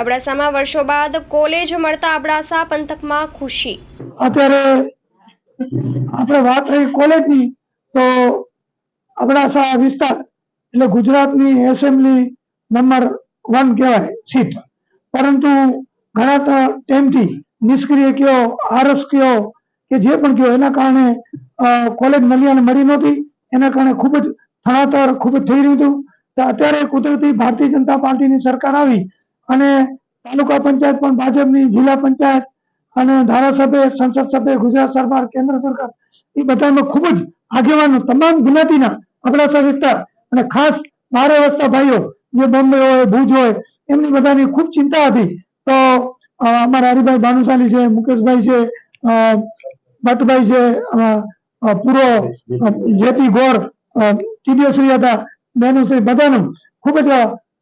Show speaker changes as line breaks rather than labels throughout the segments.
અબડાસામાં વર્ષો બાદ કોલેજ મળતા અબડાસા પંથકમાં ખુશી.
અત્યારે આપણે વાત રહી કોલેજની, તો અબડાસા વિસ્તાર, એટલે ગુજરાતની એસેમ્બલી નંબર વન કહેવાય સીટ. પરંતુ ઘણા ટાઈમથી નિષ્ક્રિય કયો, આરસ કયો, કે જે પણ કયો, એના કારણે કોલેજ મળી અને મળી નહોતી, એના કારણે ખૂબ જ થણાતર ખૂબ જ થઈ રહ્યું હતું. અત્યારે કુદરતી ભારતીય જનતા પાર્ટીની સરકાર આવી અને તાલુકા પંચાયત પણ ભાજપની જિલ્લા પંચાયત અને ધારાસભ્ય, સંસદ સભ્ય, ગુજરાત સરકાર, કેન્દ્ર સરકાર, એ બધામાં ખૂબ જ આગેવાનો, તમામ જ્ઞાતિના અબડાસા વિસ્તાર અને ખાસ બારે વસ્તા ભાઈઓ, જે બોમ્બે હોય, ભુજ હોય, એમની બધાની ખૂબ ચિંતા હતી. તો અમારા હરિભાઈ ભાનુશાલી છે, મુકેશભાઈ છે ભટ્ટભાઈ છે પૂરો જેપી ગોર ટીડીએસરી હતા બહેનોશ્રી બધાનું ખૂબ જ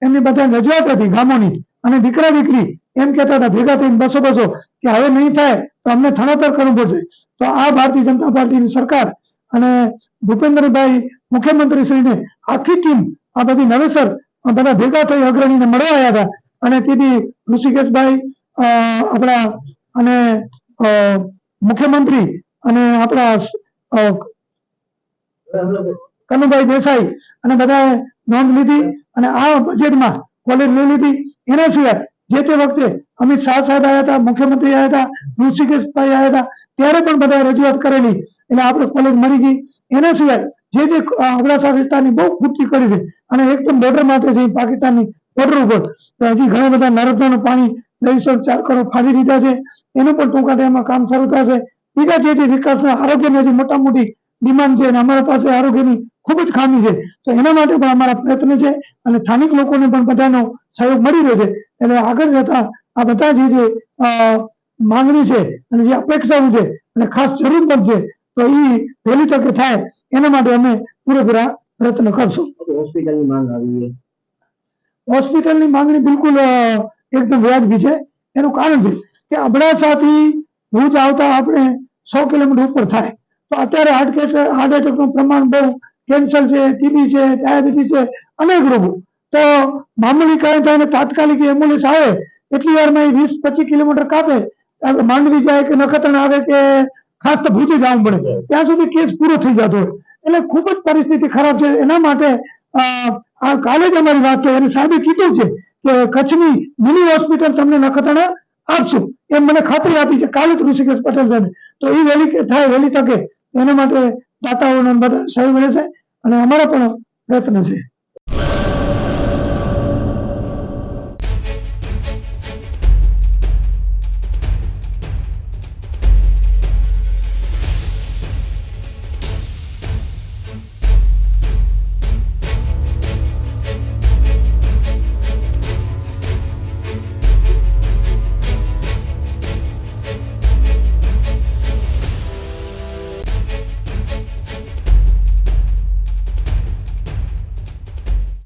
એમની બધા રજૂઆત હતી ગામોની. અને દીકરા દીકરી એમ કહેતા હતા, ભેગા થઈને બસો બસો કે હવે નહીં થાય તો અમને થણાતર કરવું પડશે. તો આ ભારતીય જનતા પાર્ટીની સરકાર અને ભૂપેન્દ્રભાઈ મુખ્યમંત્રી શ્રીને આખી ટીમ, આ બધી નવેસર બધા ભેગા થઈ અગ્રણીને મળવા આવ્યા હતા. અને તેથી ઋષિકેશભાઈ આપણા, અને મુખ્યમંત્રી અને આપણા કનુભાઈ દેસાઈ અને બધાએ નોંધ લીધી અને આ બજેટમાં કોલેજ લઈ લીધી. એના સિવાય જે તે વખતે અમિત શાહ સાહેબ આવ્યા હતા, મુખ્યમંત્રી આવ્યા હતા, ઋષિકેશભાઈ આવ્યા હતા, ત્યારે પણ બધા રજૂઆત કરેલી. એટલે આપણે કોલેજ મળી ગઈ. એના સિવાય જે જે અબડાસા વિસ્તારની બહુ પૂર્તિ કરી છે અને એકદમ બોર્ડર માથે છે પાકિસ્તાનની બોર્ડર ઉપર. હજી ઘણા બધા નર્મદાનું પાણી ત્રેવીસો ચાર કરોડ ફાવી દીધા છે. એનું પણ ટૂંકા ટાઈમમાં કામ શરૂ થશે. બીજા જે વિકાસના આરોગ્યની હજી મોટા મોટી ડિમાન્ડ છે અને અમારા પાસે આરોગ્યની ખૂબ જ ખામી છે. તો એના માટે પણ અમારા પ્રયત્ન છે અને સ્થાનિક લોકોને પણ બધાનો સહયોગ મળી રહ્યો છે. એટલે આગળ જતા આ બધા જે જે માંગણી છે અને જે અપેક્ષાઓ છે અને ખાસ જરૂર પણ છે તો એ વહેલી તકે થાય એના માટે અમે પૂરેપૂરા પ્રયત્ન કરશું.
હોસ્પિટલની માંગ આવી
હોસ્પિટલની માંગણી બિલકુલ એકદમ વ્યાજબી છે. એનું કારણ છે કે અબડાસાથી ભુજ આવતા આપણે સો કિલોમીટર ઉપર થાય. તો અત્યારે હાર્ટ હાર્ટ એટેકનું પ્રમાણ બહુ કેન્સર છે ટીબી છે ડાયાબિટીસ છે, અનેક રોગો. તો મામૂલી કાંઈ થાય તાત્કાલિક એમ્બ્યુલન્સ આવે, એટલી વારમાં એ વીસ પચીસ કિલોમીટર કાપે માંડવી જાય કે નખત્રણ આવે કે ખાસ તો ભૂજે જવું પડે, ત્યાં સુધી કેસ પૂરો થઈ જતો હોય. એટલે ખૂબ જ પરિસ્થિતિ ખરાબ છે. એના માટે આ કાલે જ અમારી વાત થઈ અને સાહેબે કીધું છે કે કચ્છની મિની હોસ્પિટલ તમને નખત્રાણા આપશું. એમ મને ખાતરી આપી છે. કાલે જ ઋષિકેશ પટેલ સાહેબ. તો એ વહેલી થાય, વહેલી તકે એના માટે દાતાઓનો બધા સહયોગ રહેશે અને અમારા પણ પ્રયત્ન છે.